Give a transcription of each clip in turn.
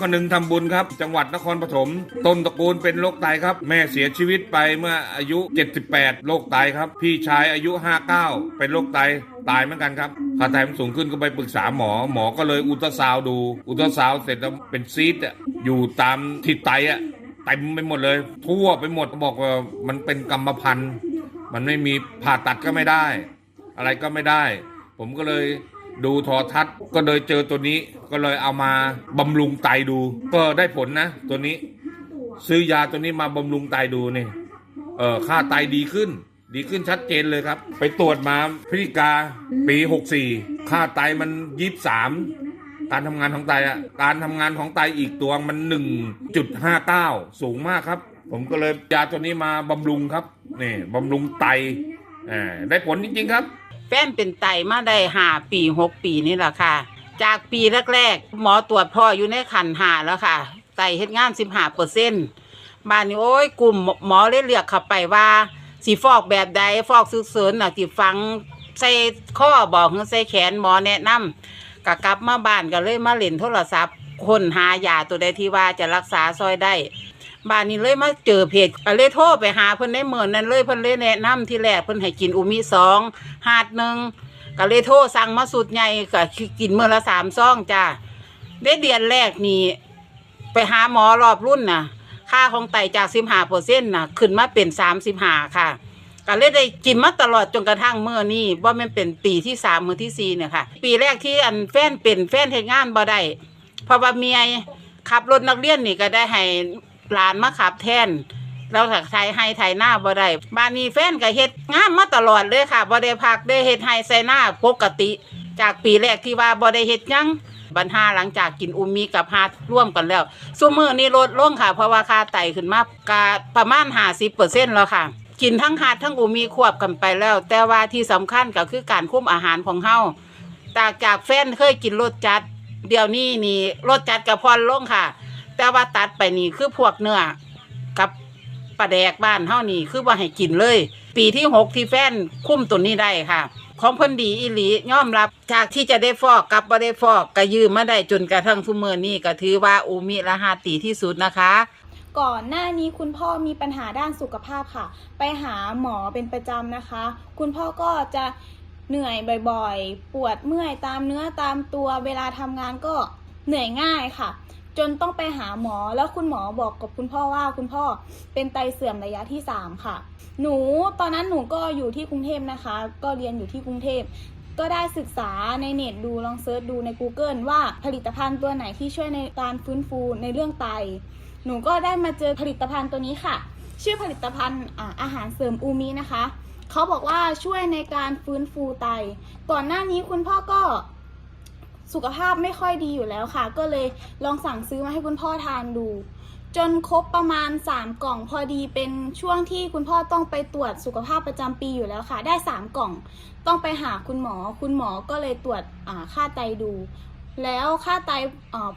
คนึงทำบุญครับ จังหวัดนครปฐมต้นตระกูลเป็นโรคไตครับ แม่เสียชีวิตไปเมื่ออายุ 78โรคไตครับ พี่ชายอายุ 59 เป็นโรคไตตายเหมือนกันครับค่าไตมันสูงขึ้นก็ไปปรึกษาหมอ หมอก็เลยอุลตราซาวด์ดูอุลตราซาวด์เสร็จแล้วเป็นซีดอะอยู่ตามที่ไตอะเต็มไปหมดเลย ทั่วไปหมดบอกว่ามันเป็นกรรมพันธุ์มันไม่มีผ่าตัดก็ไม่ได้ อะไรก็ไม่ได้ ผมก็เลย ดูโทอทัศน์ก็เลยเจอตัวนี้ก็เลยเอามาบำรุงไตดู ก็ได้ผลนะ ตัวนี้ ซื้อยาตัวนี้มาบำรุงไตดูนี่เออค่าไตดีขึ้น ดีขึ้นชัดเจนเลยครับ ไปตรวจมาพฤศจิกาปี 64 ค่าไตมัน23การทำงานของไตอะการทำงานของไตอีกตัวมัน 1.59 สูงมากครับ ผมก็เลยยาตัวนี้มาบำรุงครับนี่บำรุงไตอ่าได้ผลจริงๆครับ แฟนเป็นไตมาได้ห้าปีหกปีนี่แหละค่ะ จากปีแรกๆ หมอตรวจพ่ออยู่ในขันหาแล้วค่ะ ไตเฮ็ดงานสิบห้าเปอร์เซ็นต์บ้านนี้โอ้ยกลุ่มหมอเลยเรียกเข้าไปว่าสีฟอกแบบใดฟอกซึกเสินน่ะที่ฟังใส่ข้อบอกหรือใส่แขนหมอแนะนำก็กลับมาบ้านก็เลยมาเล่นโทรศัพท์คนหายาตัวใดที่ว่าจะรักษาซอยได้ บ้านนี้เลยมาเจอเพจก็เลยโทรไปหาเพิ่นได้เมื่อนนั้นเลยเพิ่นเลยแนะนำที่แรกเพิ่นให้กินอุมิสองหาดหนึ่งก็เลยโทรสั่งมาสุดใหญ่ก็กินเมื้อละสามซองจ้าได้เดือนแรกนี่ไปหาหมอรอบรุ่นน่ะ ค่าของไตจากสิบห้าเปอร์เซ็นต์น่ะ ขึ้นมาเป็นสามสิบห้าค่ะก็เลยได้กินมาตลอดจนกระทั่งเมื่อนี้ว่ามันเป็นปีที่สามมือที่สี่เนี่ยค่ะ ปีแรกที่อันแฟนเป็นแฟนเฮ็ดงานบ่ได้เพราะว่าเมียขับรถนักเรียนนี่ก็ได้ให้ หลานมาขับแทน เราถักไทยให้ไทยหน้าบ่ได้บ้านนี้แฟนก็เฮ็ดงานมาตลอดเลยค่ะบ่ได้พักได้เฮ็ดให้ใส่หน้าปกติ จากปีแรกที่ว่าบ่ได้เฮ็ดหยังบัญหาหลังจากกินอุมิกับฮาดร่วมกันแล้วซุมื้อนี้ลดลงค่ะ เพราะว่าค่าไตขึ้นมากะประมาณ50%แล้วค่ะ กินทั้งฮาดทั้งอุมิควบกันไปแล้ว แต่ว่าที่สำคัญก็คือการคุมอาหารของเฮาจากจากแฟนเคยกินรสจัด เดี๋ยวนี้นี่รสจัดกับพรลงค่ะ แต่ว่าตัดไปนี่คือพวกเนื้อกับปลาแดกบ้านเฮานี่คือว่าให้กินเลย ปีที่หกที่แฟนคุ้มตัวนี้ได้ค่ะ ของเพิ่นดีอีหลียอมรับจากที่จะได้ฟอกกับบ่ได้ฟอกก็ยืมมาได้จนกระทั่งทุกมื้อนี้ก็ถือว่าอูมิละหาตีที่สุดนะคะ ก่อนหน้านี้คุณพ่อมีปัญหาด้านสุขภาพค่ะ ไปหาหมอเป็นประจำนะคะ คุณพ่อก็จะเหนื่อยบ่อยๆ ปวดเมื่อยตามเนื้อตามตัว เวลาทำงานก็เหนื่อยง่ายค่ะ จนต้องไปหาหมอแล้วคุณหมอบอกกับคุณพ่อว่าคุณพ่อเป็นไตเสื่อมระยะที่ 3 ค่ะ หนูตอนนั้นหนูก็อยู่ที่กรุงเทพนะคะ ก็เรียนอยู่ที่กรุงเทพก็ได้ศึกษาในเน็ตดูลองเซิร์ชดูใน Google ว่าผลิตภัณฑ์ตัวไหนที่ช่วยในการฟื้นฟูในเรื่องไต หนูก็ได้มาเจอผลิตภัณฑ์ตัวนี้ค่ะ ชื่อผลิตภัณฑ์อาอาหารเสริมอูมินะคะเขาบอกว่าช่วยในการฟื้นฟูไต ก่อนหน้านี้คุณพ่อก็ สุขภาพไม่ค่อยดีอยู่แล้วค่ะ ก็เลยลองสั่งซื้อมาให้คุณพ่อทานดู จนครบประมาณ 3 กล่องพอดีเป็นช่วงที่คุณพ่อต้องไปตรวจสุขภาพประจำปีอยู่แล้วค่ะ ได้ 3 กล่อง ต้องไปหาคุณหมอ คุณหมอก็เลยตรวจอ่าค่าไตดู แล้วค่าไต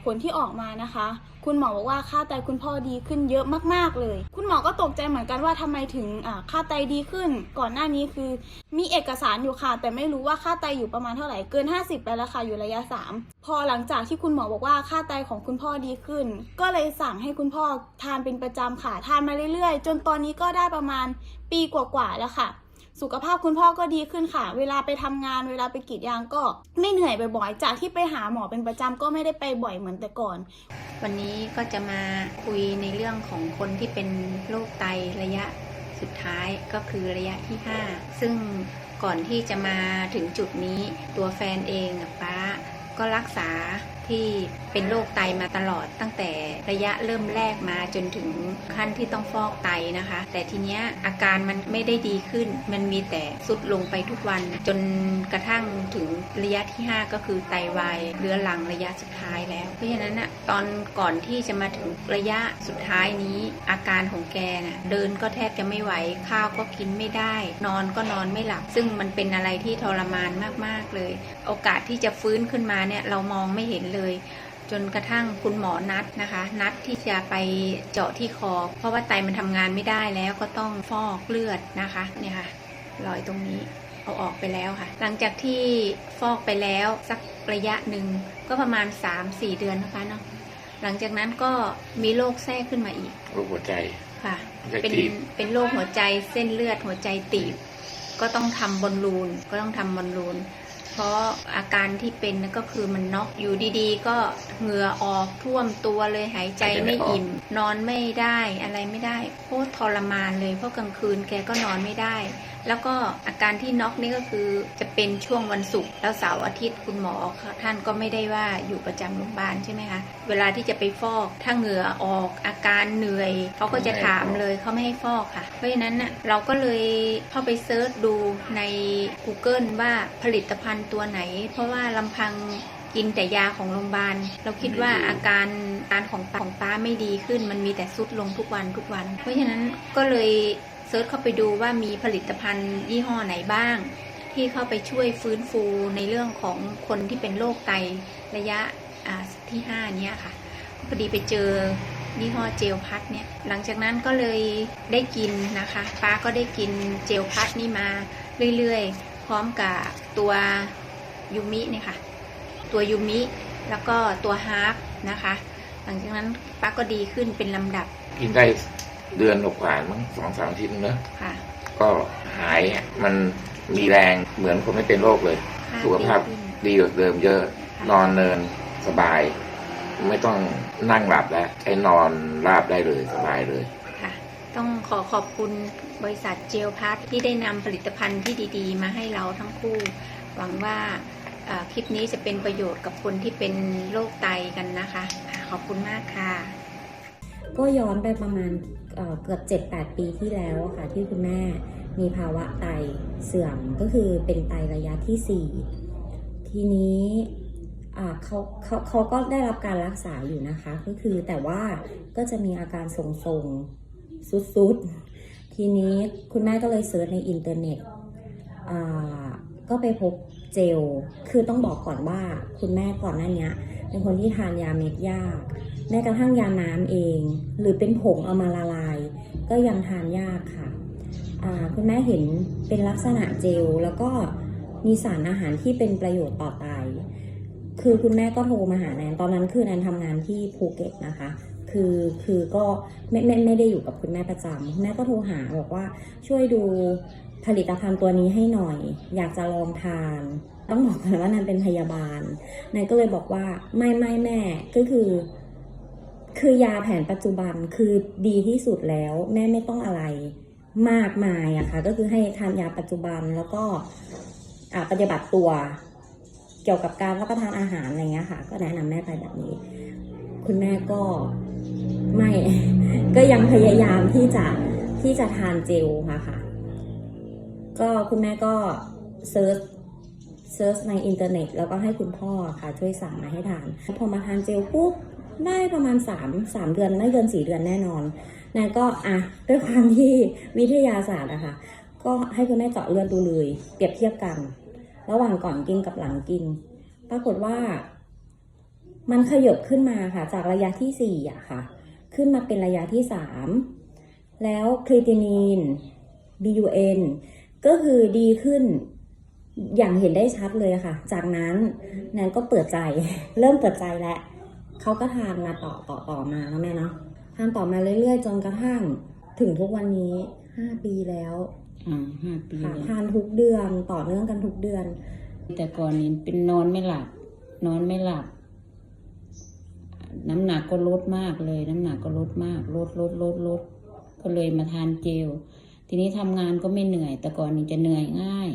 ผลที่ออกมานะคะ คุณหมอบอกว่าค่าไตคุณพ่อดีขึ้นเยอะมากๆเลย คุณหมอก็ตกใจเหมือนกันว่าทำไมถึงค่าไตดีขึ้น ก่อนหน้านี้คือ มีเอกสารอยู่ค่ะ แต่ไม่รู้ว่าค่าไตอยู่ประมาณเท่าไหร่เกิน 50 ไปแล้วค่ะอยู่ระยะ 3 พอหลังจากที่คุณหมอบอกว่าค่าไตของคุณพ่อดีขึ้น ก็เลยสั่งให้คุณพ่อทานเป็นประจำค่ะทานมาเรื่อยๆ จนตอนนี้ก็ได้ประมาณปีกว่าๆแล้วค่ะ สุขภาพคุณพ่อก็ดีขึ้นค่ะ เวลาไปทำงานเวลาไปกรีดยางก็ไม่เหนื่อยบ่อยๆ จากที่ไปหาหมอเป็นประจำก็ไม่ได้ไปบ่อยเหมือนแต่ก่อน วันนี้ก็จะมาคุยในเรื่องของคนที่เป็นโรคไตระยะสุดท้ายก็คือระยะที่ 5 ซึ่งก่อนที่จะมาถึงจุดนี้ตัวแฟนเองกับป้าก็รักษา ที่เป็นโรคไตมาตลอดตั้งแต่ระยะเริ่มแรกมาจนถึงขั้นที่ต้องฟอกไตนะคะ แต่ทีเนี้ยอาการมันไม่ได้ดีขึ้น มันมีแต่สุดลงไปทุกวัน จนกระทั่งถึงระยะที่ 5 ก็คือไตวายเรื้อรังระยะสุดท้ายแล้ว เพราะฉะนั้นอะตอนก่อนที่จะมาถึงระยะสุดท้ายนี้ อาการของแกน่ะเดินก็แทบจะไม่ไหวข้าวก็กินไม่ได้ นอนก็นอนไม่หลับ ซึ่งมันเป็นอะไรที่ทรมานมากๆเลย โอกาสที่จะฟื้นขึ้นมาเนี่ยเรามองไม่เห็นเลย จนกระทั่งคุณหมอนัดนะคะ นัดที่จะไปเจาะที่คอ เพราะว่าไตมันทำงานไม่ได้แล้วก็ต้องฟอกเลือดนะคะเนี่ยค่ะรอยตรงนี้เอาออกไปแล้วค่ะ หลังจากที่ฟอกไปแล้วสักระยะหนึ่งก็ประมาณ 3-4 เดือนนะคะเนาะหลังจากนั้นก็มีโรคแทรกขึ้นมาอีกโรคหัวใจค่ะหัวใจเป็นตีบเป็นโรคหัวใจเส้นเลือดหัวใจตีบ ก็ต้องทำบอลลูนก็ต้องทำบอลลูน เพราะอาการที่เป็นก็คือมันน็อกอยู่ดีๆ ก็เหงื่อออกท่วมตัวเลยหายใจไม่อิ่ม นอนไม่ได้อะไรไม่ได้โคตรทรมานเลยเพราะกลางคืนแกก็นอนไม่ได้ แล้วก็อาการที่น็อกนี่ก็คือจะเป็นช่วงวันศุกร์แล้วเสาร์อาทิตย์คุณหมอท่านก็ไม่ได้ว่าอยู่ประจำโรงพยาบาลใช่ไหมคะเวลาที่จะไปฟอก ถ้าเหงื่อออกอาการเหนื่อยเขาก็จะถามเลยเขาไม่ให้ฟอกค่ะ เพราะฉะนั้นน่ะเราก็เลยเข้าไปเซิร์ชดูใน Google ว่าผลิตภัณฑ์ตัวไหน เพราะว่าลำพังกินแต่ยาของโรงพยาบาล เราคิดว่าอาการอาการของของป้าไม่ดีขึ้น มันมีแต่ซุดลงทุกวันทุกวัน เพราะฉะนั้นก็เลยเซิร์ชเข้าไปดูว่ามีผลิตภัณฑ์ยี่ห้อไหนบ้าง ที่เข้าไปช่วยฟื้นฟูในเรื่องของคนที่เป็นโรคไตระยะที่ 5 เนี้ยค่ะพอดีไปเจอยี่ห้อเจลพัดเนี่ยหลังจากนั้นก็เลยได้กินนะคะป้าก็ได้กินเจลพัดนี่มาเรื่อยๆ พร้อมกับตัวยูมิเนี่ยค่ะ ตัวยูมิแล้วก็ตัวฮาร์ปนะคะ หลังจากนั้นป้าก็ดีขึ้นเป็นลำดับกินได้ เดือนกว่าๆมั้งสองสามอาทิตย์เนอะค่ะ ก็หายอะมันมีแรงเหมือนคนไม่เป็นโรคเลย ค่สุขภาพดีขึ้น ดีกว่าเดิมเยอะ นอนเนินสบาย ไม่ต้องนั่งหลับแล้วใช้นอนราบได้เลยสบายเลย ค่ะ ต้องขอขอบคุณบริษัทเจลพัทที่ได้นำผลิตภัณฑ์ที่ดีๆ มาให้เราทั้งคู่ หวังว่าเอ่อคลิปนี้จะเป็นประโยชน์กับคนที่เป็นโรคไตกันนะคะค่ะขอบคุณมากค่ะ ก็ย้อนไปประมาณเอ่อเกือบ 7-8 ปีที่แล้วอะค่ะที่คุณแม่มีภาวะไตเสื่อมก็คือเป็นไตระยะที่ 4 ทีนี้เขาเขาเขาก็ได้รับการรักษาอยู่นะคะ ก็คือแต่ว่าก็จะมีอาการทรงๆสุดๆ ทีนี้คุณแม่ก็เลยเสิร์ชในอินเทอร์เน็ตก็ไปพบเจล คือต้องบอกก่อนว่าคุณแม่ก่อนหน้านี้เป็นคนที่ทานยาเม็ดยาก ม้กระทั่งยาน้ำเอง หรือเป็นผงเอามาละลาย ก็ยังทานยากค่ะคุณแม่เห็นเป็นลักษณะเจล แล้วก็มีสารอาหารที่เป็นประโยชน์ต่อไตคือคุณแม่ก็โทรมาหาแนนตอนนั้นคือแนนทำงานที่ภูเก็ตนะคะ คือคือก็ไม่ไม่ไม่ได้อยู่กับคุณแม่ประจำคุณแม่ก็โทรหาบอกว่าช่วยดูผลิตภัณฑ์ตัวนี้ให้หน่อย อยากจะลองทาน ต้องบอกก่อนว่าแนนเป็นพยาบาลแนนก็เลยบอกว่าไม่ไม่แม่ก็คือ คือยาแผนปัจจุบันคือดีที่สุดแล้ว แม่ไม่ต้องอะไรมากมายอะค่ะก็คือให้ทานยาปัจจุบันแล้วก็ปฏิบัติตัวเกี่ยวกับการรับประทานอาหารอะไรเงี้ยค่ะ ก็แนะนำแม่ไปแบบนี้ คุณแม่ก็ไม่ ก็ยังพยายามที่จะที่จะทานเจลค่ะค่ะ ก็คุณแม่ก็เซิร์ชเซิร์ชในอินเทอร์เน็ตแล้วก็ให้คุณพ่อค่ะ ช่วยสั่งมาให้ทาน พอมาทานเจลปุ๊บ ได้ประมาณ3 3เดือนไม่เกิน4เดือนแน่นอนนายก็อะด้วยความที่วิทยาศาสตร์อะค่ะก็ให้คุณแม่เจาะเลือดดูเลยเปรียบเทียบกัน ระหว่างก่อนกินกับหลังกิน ปรากฏว่า มันขยบขึ้นมาค่ะ จากระยะที่4อะค่ะ ขึ้นมาเป็นระยะที่3แล้วครีตินีน BUN ก็คือดีขึ้นอย่างเห็นได้ชัดเลยค่ะ จากนั้นแนนก็เปิดใจ เริ่มเปิดใจแล้ว เขาก็ทานมาต่อต่อต่อมาแล้วแม่เนาะทานต่อมาเรื่อยๆ จนกระทั่งถึงทุกวันนี้ห้าปีแล้วอ่าห้าปีค่ะแล้วทานทุกเดือนต่อเนื่องกันทุกเดือน แต่ก่อนนี้เป็นนอนไม่หลับ นอนไม่หลับ น้ำหนักก็ลดมากเลย น้ำหนักก็ลดมาก ลดลดลดลดก็เลยมาทานเจล ทีนี้ทำงานก็ไม่เหนื่อย แต่ก่อนนี้จะเหนื่อยง่าย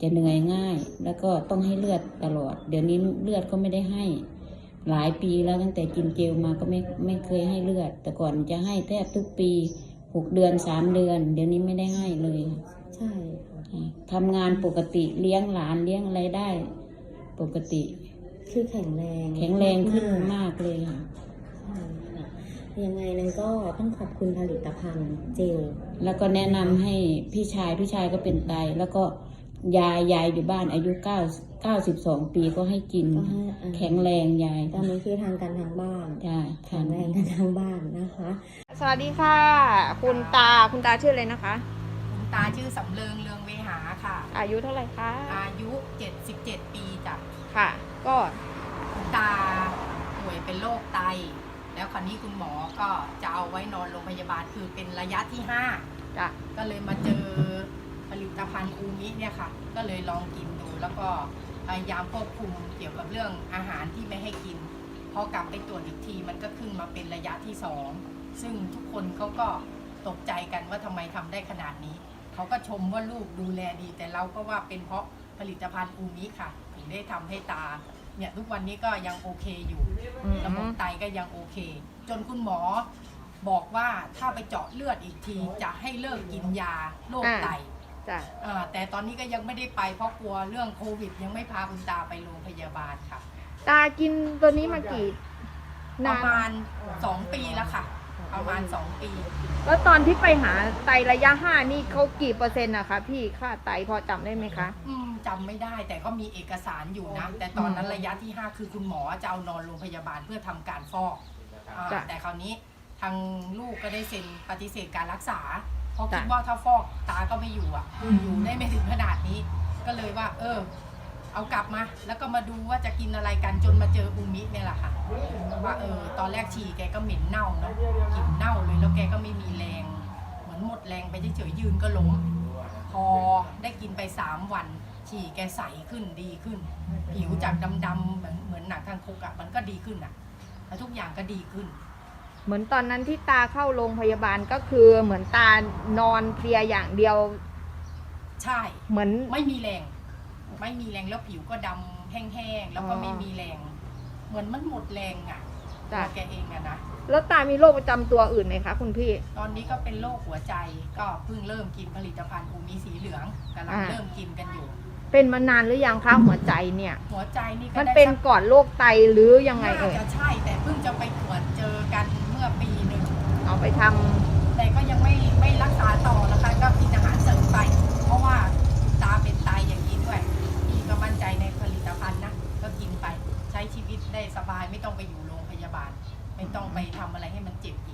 จะเหนื่อยง่าย แล้วก็ต้องให้เลือดตลอด เดี๋ยวนี้เลือดก็ไม่ได้ให้ หลายปีแล้วตั้งแต่กินเจลมาก็ไม่ไม่เคยให้เลือด แต่ก่อนจะให้แทบทุกปีหกเดือนสามเดือน เดี๋ยวนี้ไม่ได้ให้เลยค่ะใช่ค่ะค่ะทำงานปกติเลี้ยงหลานเลี้ยงอะไรได้ ปกติ คือแข็งแรง แข็งแรงขึ้นมากมากเลยค่ะใช่ค่ะยังไงนั้นก็ต้องขอบคุณผลิตภัณฑ์เจล แล้วก็แนะนำให้พี่ชายพี่ชายก็เป็นไตแล้วก็ ยายยายอยู่บ้านอายุเก้าเก้าสิบสองปีก็ให้กิน ก็ให้อ่าแข็งแรงยายตอนนี้คือทางการทางบ้านใช่แข็งแรงกันทางบ้านนะคะ สวัสดีค่ะ คุณตาคุณตาชื่ออะไรนะคะ คุณตาชื่อสำเริงเรืองเวหาค่ะ อายุเท่าไหร่คะอายุ 77 ปีจ้ะค่ะ ก็คุณตาป่วยเป็นโรคไต แล้วคราวนี้คุณหมอก็จะเอาไว้นอนโรงพยาบาลคือเป็นระยะที่5จ้ะก็เลยมาเจอผ ลิตภัณฑ์อูมิเนี่ยค่ะ ก็เลยลองกินดู แล้วก็พยายามควบคุมเกี่ยวกับเรื่องอาหารที่ไม่ให้กินพอกลับไปตรวจอีกทีมันก็ขึ้นมาเป็นระยะที่สองซึ่งทุกคนเขาก็ตกใจกันว่าทำไมทำได้ขนาดนี้ เขาก็ชมว่าลูกดูแลดี แต่เราก็ว่าเป็นเพราะผลิตภัณฑ์อูมิค่ะถึงได้ทำให้ตาเนี่ยทุกวันนี้ก็ยังโอเคอยู่อืมระบบไตก็ยังโอเค จนคุณหมอบอกว่าถ้าไปเจาะเลือดอีกทีจะให้เลิกกินยาโรคไต จ้ะอ่าแต่ตอนนี้ก็ยังไม่ได้ไปเพราะกลัวเรื่องโควิด ยังไม่พาคุณตาไปโรงพยาบาลค่ะ ตากินตัวนี้มากี่ปนาระนมาณ2ปีแล้วค่ะ ประมาณ2ปี แล้วตอนที่ไปหาไตระยะห้านี่เขากี่เปอร์เซ็นต์อะคะพี่ค่าไตพอจำได้ไหมคะ อืมจำไม่ได้แต่ก็มีเอกสารอยู่นะ แต่ตอนนั้นระยะที่ 5 คือคุณหมอจะเอานอนโรงพยาบาลเพื่อทำการฟอกอ่าจ้ะ แต่คราวนี้ทางลูกก็ได้เซ็นปฏิเสธการรักษา เพราะจ้ะคิดว่าถ้าฟอกตาก็ไม่อยู่อะ อยู่ได้ไม่ถึงขนาดนี้ ก็เลยว่า เออ เอากลับมา แล้วก็มาดูว่าจะกินอะไรกันจนมาเจออูมิเนี่ยแหละค่ะว่าเออ ตอนแรกฉี่แกก็เหม็นเน่าเนาะกลิ่นเน่าเลยแล้วแกก็ไม่มีแรง เหมือนหมดแรงไปเฉยๆยืนก็ล้มพอได้กินไปสามวัน ฉี่แกใสขึ้นดีขึ้น ผิวจากดำๆเหมือนเหมือนหนังทางคุกอะมันก็ดีขึ้นอะแล้วทุกอย่างก็ดีขึ้น เหมือนตอนนั้นที่ตาเข้าโรงพยาบาลก็คือเหมือนตานอนเพลียอย่างเดียว ใช่ เหมือน ไม่มีแรง ไม่มีแรงแล้วผิวก็ดำแห้งๆแล้วก็อ๋อ ไม่มีแรง เหมือนมันหมดแรงอะจ้ะตัวแกเองอะนะ แล้วตามีโรคประจำตัวอื่นไหมคะคุณพี่ ตอนนี้ก็เป็นโรคหัวใจก็เพิ่งเริ่มกินผลิตภัณฑ์อูมีสีเหลืองกำลังอ่า เริ่มกินกันอยู่ เป็นมานานหรือยังคะหัวใจเนี่ย หัวใจนี่ก็มันได้เป็นสักก่อนโรคไตหรือยังไงน่าเอ่ย จะใช่แต่เพิ่งจะไปตรวจเจอกันเมื่ อปีหนึ่งเอาไปทำแต่ก็ยังไม่ไม่รักษาต่อนะคะ ก็กินอาหารเสริมไป เพราะว่าตาเป็นไตอย่างนี้ด้วยพี่ก็มั่นใจในผลิตภัณฑ์นะ ก็กินไปใช้ชีวิตได้สบายไม่ต้องไปอยู่โรงพยาบาล ไม่ต้องไปทำอะไรให้มันเจ็บอีก